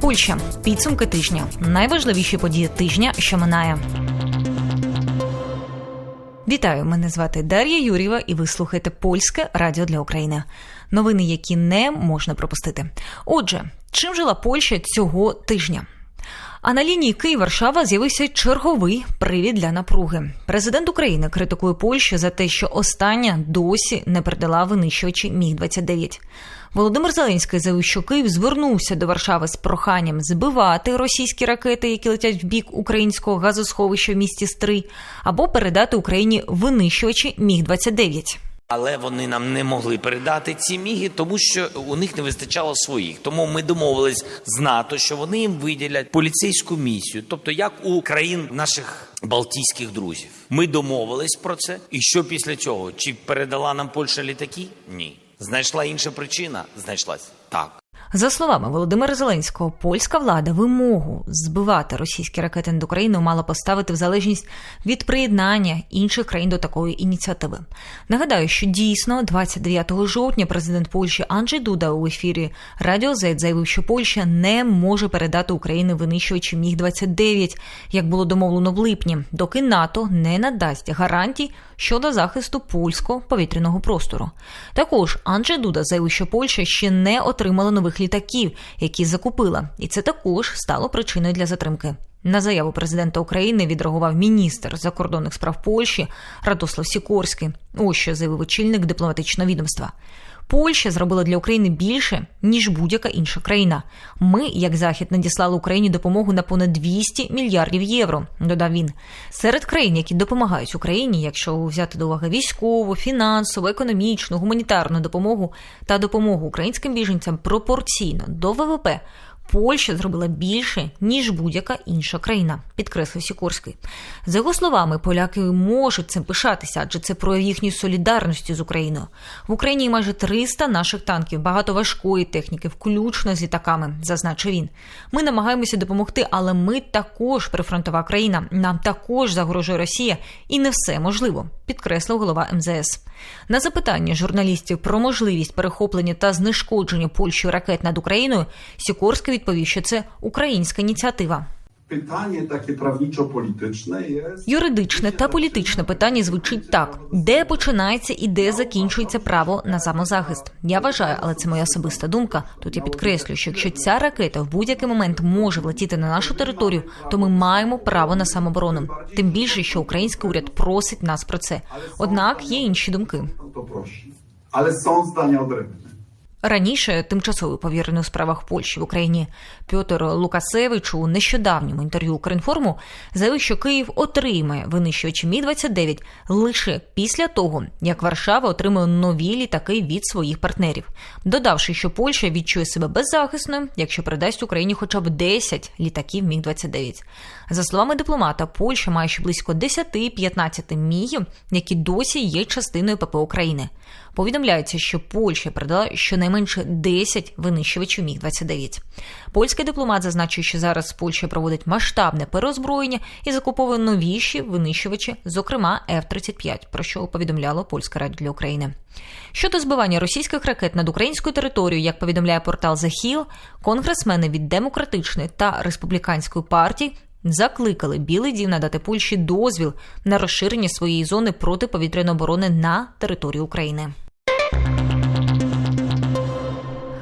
Польща. Підсумки тижня. Найважливіші події тижня, що минає. Вітаю, мене звати Дар'я Юрєва, і ви слухаєте польське радіо для України. Новини, які не можна пропустити. Отже, чим жила Польща цього тижня? А на лінії Київ-Варшава з'явився черговий привід для напруги. Президент України критикує Польщу за те, що остання досі не передала винищувачі Міг 29 Володимир Зеленський заявив, що Київ звернувся до Варшави з проханням збивати російські ракети, які летять в бік українського газосховища в місті Стрий, або передати Україні винищувачі Міг 29 Але вони нам не могли передати ці міги, тому що у них не вистачало своїх. Тому ми домовились з НАТО, що вони їм виділять поліцейську місію, тобто як у країн наших балтійських друзів. Ми домовились про це. І що після цього? Чи передала нам Польща літаки? Ні. Знайшла інша причина? Знайшлась так. За словами Володимира Зеленського, польська влада вимогу збивати російські ракети над Україною мала поставити в залежність від приєднання інших країн до такої ініціативи. Нагадаю, що дійсно 29 жовтня президент Польщі Анджей Дуда у ефірі Радіо Z заявив, що Польща не може передати Україні винищувачі міг 29 як було домовлено в липні, доки НАТО не надасть гарантій щодо захисту польського повітряного простору. Також Анджей Дуда заявив, що Польща ще не отримала нових літаків, які закупила, і це також стало причиною для затримки. На заяву президента України відреагував міністр закордонних справ Польщі Радослав Сікорський. Ось що заявив очільник дипломатичного відомства. Польща зробила для України більше ніж будь-яка інша країна. Ми, як захід, надіслали Україні допомогу на понад 200 мільярдів євро. Додав він серед країн, які допомагають Україні, якщо взяти до уваги військову, фінансову, економічну, гуманітарну допомогу та допомогу українським біженцям пропорційно до ВВП. Польща зробила більше ніж будь-яка інша країна, підкреслив Сікорський. За його словами, поляки можуть цим пишатися, адже це прояв їхньої солідарності з Україною. В Україні майже 300 наших танків, багато важкої техніки, включно з літаками, зазначив він. Ми намагаємося допомогти, але ми також прифронтова країна. Нам також загрожує Росія, і не все можливо, підкреслив голова МЗС. На запитання журналістів про можливість перехоплення та знешкодження Польщі ракет над Україною Сікорський відповів, що це українська ініціатива. Takie prawniczo-polityczne jest. Юридичне та політичне питання звучить так: де починається і де закінчується право на самозахист. Я вважаю, але це моя особиста думка. Тут я підкреслюю, що якщо ця ракета в будь-який момент може влетіти на нашу територію, то ми маємо право на самооборону. Тим більше, що український уряд просить нас про це. Однак є інші думки. Ale są zdania odrębne. Раніше тимчасовий повірений у справах Польщі в Україні Пьотр Лукасевич у нещодавньому інтерв'ю Укрінформу заявив, що Київ отримає винищувачі Мі 29 лише після того, як Варшава отримає нові літаки від своїх партнерів, додавши, що Польща відчує себе беззахисною, якщо передасть Україні хоча б 10 літаків Міг 29 За словами дипломата, Польща має ще близько 10-15 мігів, які досі є частиною ППО України. Повідомляється, що Польща передала щонайменше 10 винищувачів міг 29 Польський дипломат зазначив, що зараз Польща проводить масштабне переозброєння і закуповує новіші винищувачі, зокрема F-35, про що повідомляло Польське радіо для України. Щодо збивання російських ракет над українською територією, як повідомляє портал The Hill, конгресмени від демократичної та республіканської партій закликали Білий Дім надати Польщі дозвіл на розширення своєї зони протиповітряної оборони на території України.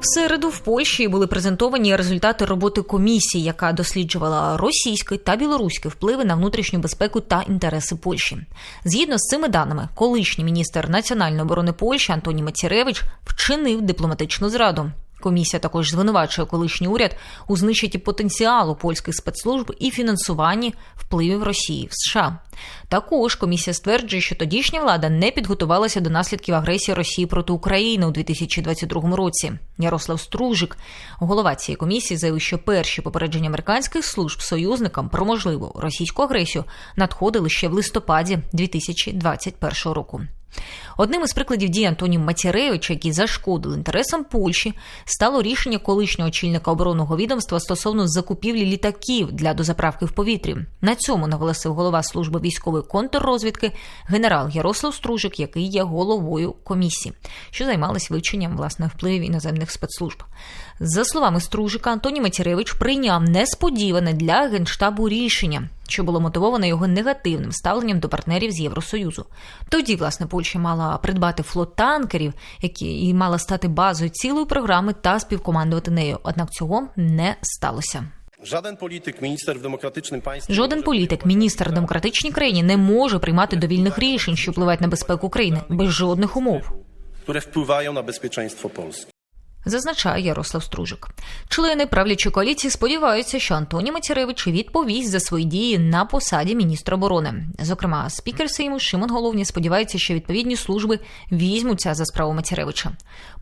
В середу в Польщі були презентовані результати роботи комісії, яка досліджувала російський та білоруський впливи на внутрішню безпеку та інтереси Польщі. Згідно з цими даними, колишній міністр національної оборони Польщі Антоній Маціревич вчинив дипломатичну зраду. Комісія також звинувачує колишній уряд у знищенні потенціалу польських спецслужб і фінансуванні впливів Росії в США. Також комісія стверджує, що тодішня влада не підготувалася до наслідків агресії Росії проти України у 2022 році. Ярослав Стружик, голова цієї комісії, заявив, що перші попередження американських служб союзникам про можливу російську агресію надходили ще в листопаді 2021 року. Одним із прикладів дій Антонія Матяревича, які зашкодили інтересам Польщі, стало рішення колишнього очільника оборонного відомства стосовно закупівлі літаків для дозаправки в повітрі. На цьому наголосив голова служби військової контррозвідки генерал Ярослав Стружик, який є головою комісії, що займалась вивченням власне впливів іноземних спецслужб. За словами Стружика, Антоній Матяревич прийняв несподіване для генштабу рішення, що було мотивоване його негативним ставленням до партнерів з Євросоюзу. Тоді, власне, Польща мала придбати флот танкерів, які і мала стати базою цілої програми та співкомандувати нею. Однак цього не сталося. Żaden polityk, minister w demokratycznym państwie. Жоден політик, міністр в демократичній країні не може приймати довільних рішень, що впливають на безпеку країни, без жодних умов. które wpływają na bezpieczeństwo Polski. Зазначає Ярослав Стружик. Члени правлячої коаліції сподіваються, що Антоній Мацяревич відповість за свої дії на посаді міністра оборони. Зокрема, спікер Сейму Шимон Головні сподівається, що відповідні служби візьмуться за справу Мацяревича.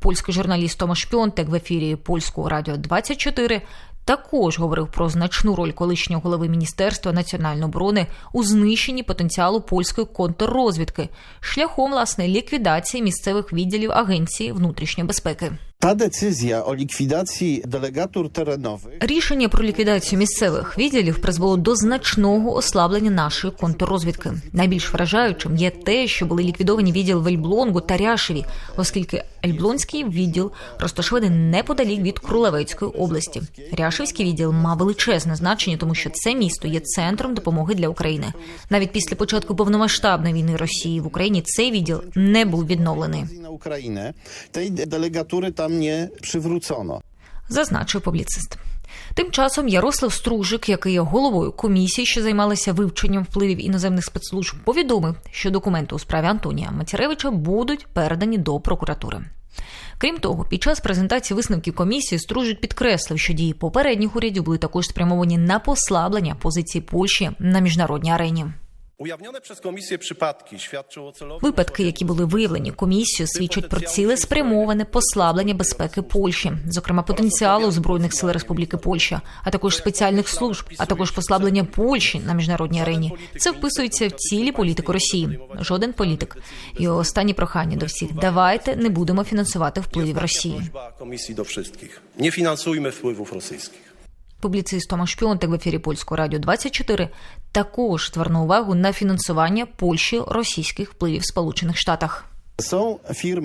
Польський журналіст Томаш Пьонтек в ефірі Польського радіо 24 також говорив про значну роль колишнього голови Міністерства національної оборони у знищенні потенціалу польської контррозвідки шляхом власне ліквідації місцевих відділів Агенції внутрішньої безпеки. Ta decyzja o likwidacji delegatur terenowych Рішення про ліквідацію місцевих відділів призвело до значного ослаблення нашої контррозвідки. Найбільш вражаючим є те, що були ліквідовані відділ в Ельблонгу та Ряшеві, оскільки Ельблонський відділ розташований неподалік від Крулевецької області. Ряшевський відділ мав величезне значення, тому що це місто є центром допомоги для України. Навіть після початку повномасштабної війни Росії в Україні цей відділ не був відновлений. na Ukrainę, tej delegatury tam nie przywrócono. зазначив публіцист. Тим часом Ярослав Стружик, який є головою комісії, що займалася вивченням впливів іноземних спецслужб, повідомив, що документи у справі Антонія Мацяревича будуть передані до прокуратури. Крім того, під час презентації висновків комісії Стружик підкреслив, що дії попередніх урядів були також спрямовані на послаблення позиції Польщі на міжнародній арені. Ujawnione przez komisję przypadki świadczą o Випадки, які були виявлені комісією, свідчать про цілеспрямоване послаблення безпеки Польщі, зокрема потенціалу збройних сил Республіки Польща, а також спеціальних служб, а також послаблення Польщі на міжнародній арені. Це вписується в цілі політику Росії. Жоден політик. Його останнє прохання до всіх: давайте не будемо фінансувати впливів Росії. prośba komisji do wszystkich. Nie finansujmy wpływów rosyjskich. Публіцист Томаш Піонтек в ефірі Польського радіо 24 також звернув увагу на фінансування Польщі російських впливів в Сполучених Штатах. Są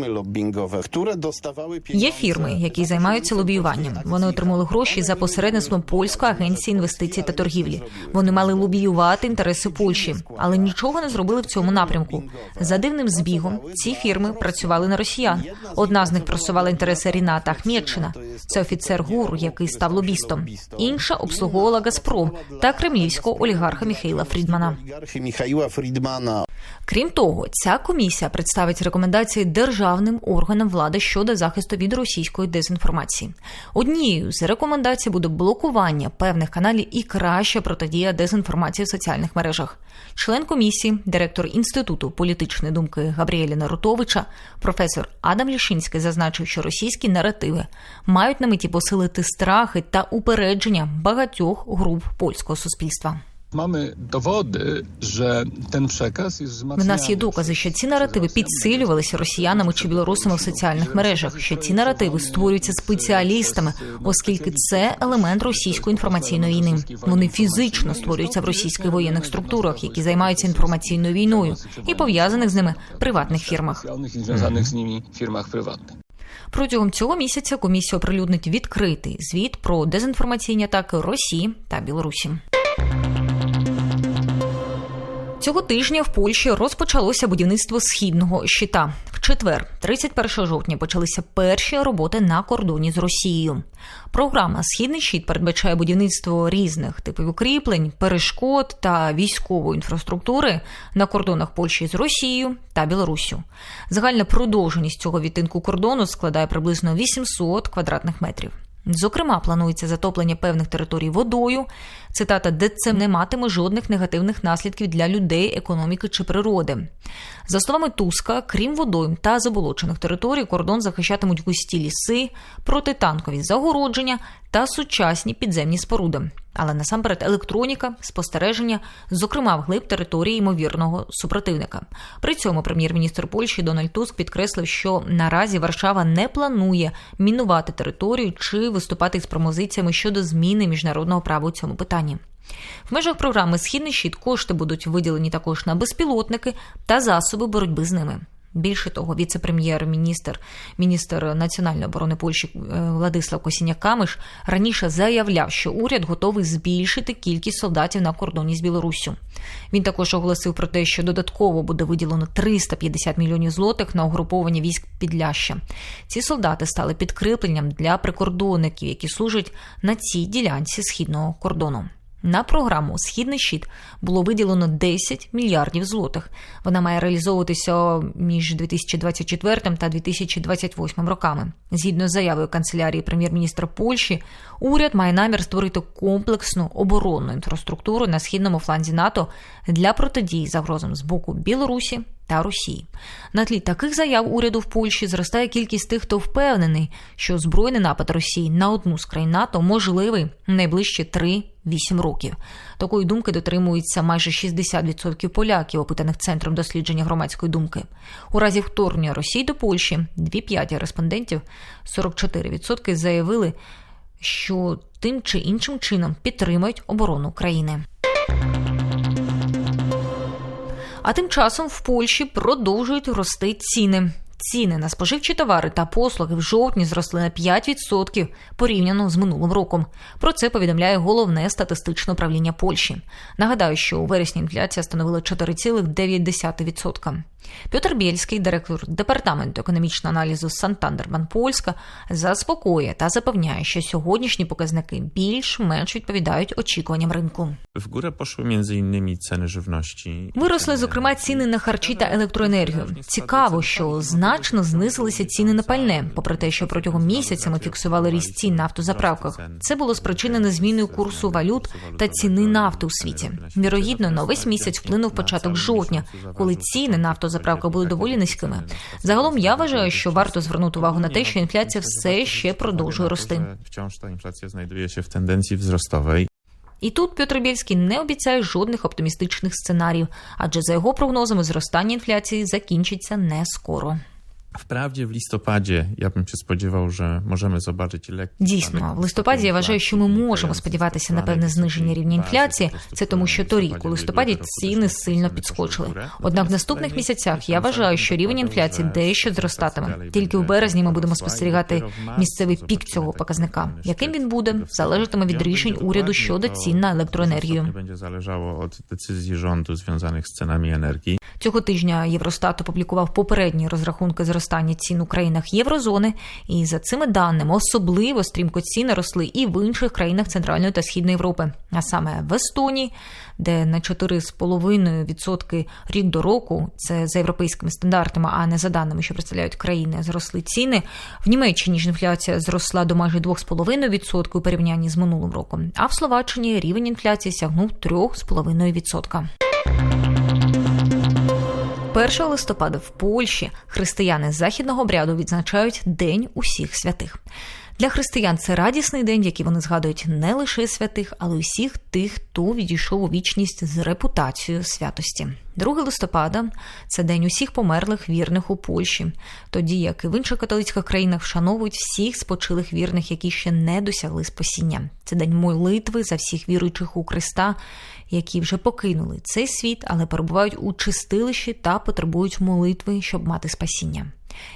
lobbingowe, które dostawały. Є фірми, які займаються лобіюванням. Вони отримали гроші за посередництвом польської агенції інвестицій та торгівлі. Вони мали лобіювати інтереси Польщі, але нічого не зробили в цьому напрямку. За дивним збігом ці фірми працювали на росіян. Одна з них просувала інтереси Ріната Ахмєдчина. Це офіцер ГУР, який став лобістом. Інша обслуговувала Газпром та кремлівського олігарха Міхейла Фрідмана. Крім того, ця комісія представить рекомендації державним органам влади щодо захисту від російської дезінформації. Однією з рекомендацій буде блокування певних каналів і краща протидія дезінформації в соціальних мережах. Член комісії, директор інституту політичної думки Габріеля Нарутовича, професор Адам Лішинський зазначив, що російські наративи мають на меті посилити страхи та упередження багатьох груп польського суспільства. Mamy dowody, że ten przekaz jest В нас є докази, що ці наративи підсилювалися росіянами чи білорусами в соціальних мережах, що ці наративи створюються спеціалістами, оскільки це елемент російської інформаційної війни. Вони фізично створюються в російських воєнних структурах, які займаються інформаційною війною, і пов'язаних з ними приватних фірмах. związanych z nimi firmach prywatnych. Протягом цього місяця комісія оприлюднить відкритий звіт про дезінформаційні атаки Росії та Білорусі. Цього тижня в Польщі розпочалося будівництво східного щита. В четвер, 31 жовтня, почалися перші роботи на кордоні з Росією. Програма Східний щит передбачає будівництво різних типів укріплень, перешкод та військової інфраструктури на кордонах Польщі з Росією та Білоруссю. Загальна продовженість цього відтинку кордону складає приблизно 800 квадратних метрів. Зокрема, планується затоплення певних територій водою. Цитата, де це не матиме жодних негативних наслідків для людей, економіки чи природи. За словами Туска, крім водойм та заболочених територій, кордон захищатимуть густі ліси, протитанкові загородження та сучасні підземні споруди. Але насамперед електроніка, спостереження, зокрема вглиб території ймовірного супротивника. При цьому прем'єр-міністр Польщі Дональд Туск підкреслив, що наразі Варшава не планує мінувати територію чи виступати з пропозиціями щодо зміни міжнародного права у цьому питанні. В межах програми Східний щит кошти будуть виділені також на безпілотники та засоби боротьби з ними. Більше того, віце-прем'єр-міністр, міністр національної оборони Польщі е, Владислав Косіняк-Камиш раніше заявляв, що уряд готовий збільшити кількість солдатів на кордоні з Білоруссю. Він також оголосив про те, що додатково буде виділено 350 мільйонів злотих на угруповання військ Підляща. Ці солдати стали підкріпленням для прикордонників, які служать на цій ділянці східного кордону. На програму Східний щит було виділено 10 мільярдів злотих. Вона має реалізовуватися між 2024 та 2028 роками. Згідно з заявою канцелярії прем'єр-міністра Польщі, уряд має намір створити комплексну оборонну інфраструктуру на східному фланзі НАТО для протидії загрозам з боку Білорусі та Росії. На тлі таких заяв уряду в Польщі зростає кількість тих, хто впевнений, що збройний напад Росії на одну з країн НАТО можливий найближчі 3-8 років. Такої думки дотримуються майже 60% поляків, опитаних центром дослідження громадської думки. У разі вторгнення Росії до Польщі дві п'яті респондентів 44% заявили, що тим чи іншим чином підтримують оборону країни. А тим часом в Польщі продовжують рости ціни. Ціни на споживчі товари та послуги в жовтні зросли на 5% порівняно з минулим роком. Про це повідомляє головне статистичне управління Польщі. Нагадаю, що у вересні інфляція становила 4,9%. Петр Бєльський, директор департаменту економічного аналізу Сантандербан Польська, заспокоює та запевняє, що сьогоднішні показники більш-менш відповідають очікуванням ринку. Górę poszły między innymi ceny żywności. Виросли, зокрема, ціни на харчі та електроенергію. Цікаво, що значно знизилися ціни на пальне, попри те, що протягом місяця ми фіксували ріст цін на автозаправках. Це було спричинене зміною курсу валют та ціни нафти у світі. Вірогідно, на весь місяць вплинув початок жовтня, коли ціни на автозаправках були доволі низькими. Загалом я вважаю, що варто звернути увагу на те, що інфляція все ще продовжує рости. Ta inflacja znajduje się w tendencji wzrostowej. І тут Петр Бєльський не обіцяє жодних оптимістичних сценаріїв, адже за його прогнозами зростання інфляції закінчиться не скоро. Wprawdzie w listopadzie ja bym się spodziewał, że możemy zobaczyć lekki Дійсно, в листопаді я вважаю, що ми можемо сподіватися на певне зниження рівня інфляції. Це тому, що торік у листопаді ціни сильно підскочили. Однак в наступних місяцях я вважаю, що рівень інфляції дещо зростатиме. Тільки в березні ми будемо спостерігати місцевий пік цього показника. Яким він буде, залежатиме від рішень уряду щодо цін на електроенергію. Będzie zależało od decyzji rządu związanych z cenami. Цього тижня Євростат опублікував попередні розрахунки зростання цін у країнах Єврозони, і за цими даними особливо стрімко ціни росли і в інших країнах Центральної та Східної Європи, а саме в Естонії, де на 4,5% рік до року, це за європейськими стандартами, а не за даними, що представляють країни, зросли ціни. В Німеччині ж інфляція зросла до майже 2,5% у порівнянні з минулим роком, а в Словаччині рівень інфляції сягнув 3,5%. 1 листопада в Польщі християни західного обряду відзначають День усіх святих. Для християн це радісний день, який вони згадують не лише святих, але й усіх тих, хто відійшов у вічність з репутацією святості. 2 листопада це день усіх померлих вірних у Польщі, тоді як і в інших католицьких країнах вшановують всіх спочилих вірних, які ще не досягли спасіння. Це день молитви за всіх віруючих у Христа, які вже покинули цей світ, але перебувають у чистилищі та потребують молитви, щоб мати спасіння.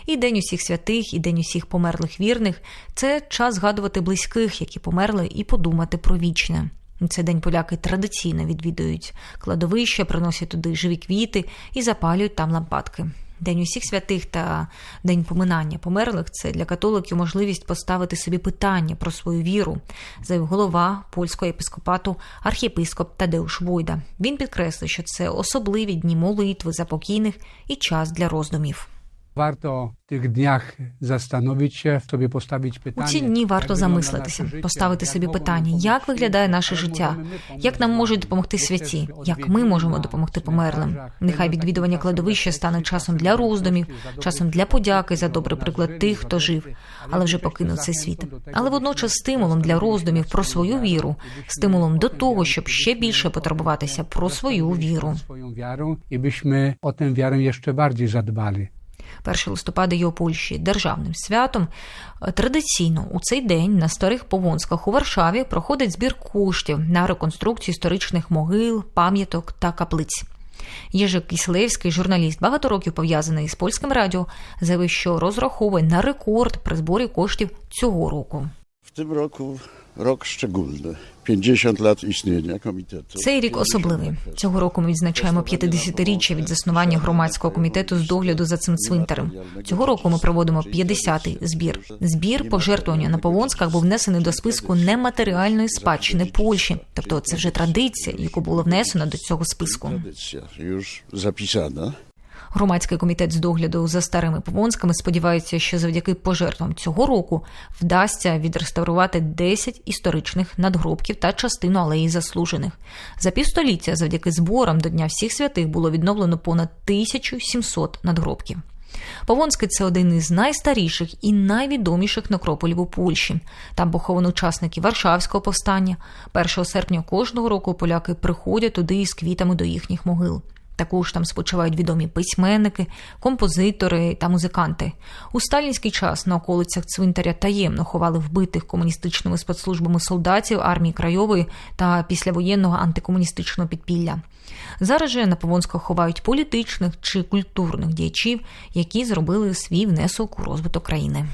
І День усіх святих, і День усіх померлих вірних це час згадувати близьких, які померли, і подумати про вічне. Цей день поляки традиційно відвідують кладовища, приносять туди живі квіти і запалюють там лампадки. День усіх святих та День поминання померлих це для католиків можливість поставити собі питання про свою віру, заявив голова польського єпископату архієпископ Тадеуш Войда. Він підкреслив, що це особливі дні молитви за покійних і час для роздумів. Warto w tych dniach zastanowić się, sobie postawić У ці дні варто замислитися, поставити собі питання, як виглядає наше життя, як нам можуть допомогти святі, як ми можемо допомогти померлим. Нехай відвідування кладовища стане часом для роздумів, часом для подяки за добрий приклад тих, хто жив, але вже покинув цей світ. Але водночас стимулом для роздумів про свою віру, стимулом до того, щоб ще більше потурбуватися про свою віру. swoją wiarą i byśmy o tę wiarę jeszcze bardziej zadbali. 1 листопада є у Польщі державним святом. Традиційно у цей день на старих повонсках у Варшаві проходить збір коштів на реконструкцію історичних могил, пам'яток та каплиць. Єжик Кіслевський, журналіст, багато років пов'язаний з польським радіо, заявив, що розраховує на рекорд при зборі коштів цього року. Tym roku rok szczególny. 50 lat istnienia komitetu. Цей рік особливий. Цього року ми відзначаємо 50-річчя від заснування громадського комітету з догляду за цим цвинтарем. Цього року ми проводимо 50-й збір. Збір пожертвування на Повонськах був внесений до списку нематеріальної спадщини Польщі. Тобто це вже традиція, яку було внесено до цього списку. Tradycja już zapisana. Громадський комітет з догляду за старими повонськами сподівається, що завдяки пожертвам цього року вдасться відреставрувати 10 історичних надгробків та частину алеї заслужених. За півстоліття завдяки зборам до Дня всіх святих було відновлено понад 1700 надгробків. Повонський це один із найстаріших і найвідоміших некрополів у Польщі. Там поховано учасників Варшавського повстання. 1 серпня кожного року поляки приходять туди із квітами до їхніх могил. Також там спочивають відомі письменники, композитори та музиканти. У сталінський час на околицях цвинтаря таємно ховали вбитих комуністичними спецслужбами солдатів армії Крайової та післявоєнного антикомуністичного підпілля. Зараз же на Повонського ховають політичних чи культурних діячів, які зробили свій внесок у розвиток країни.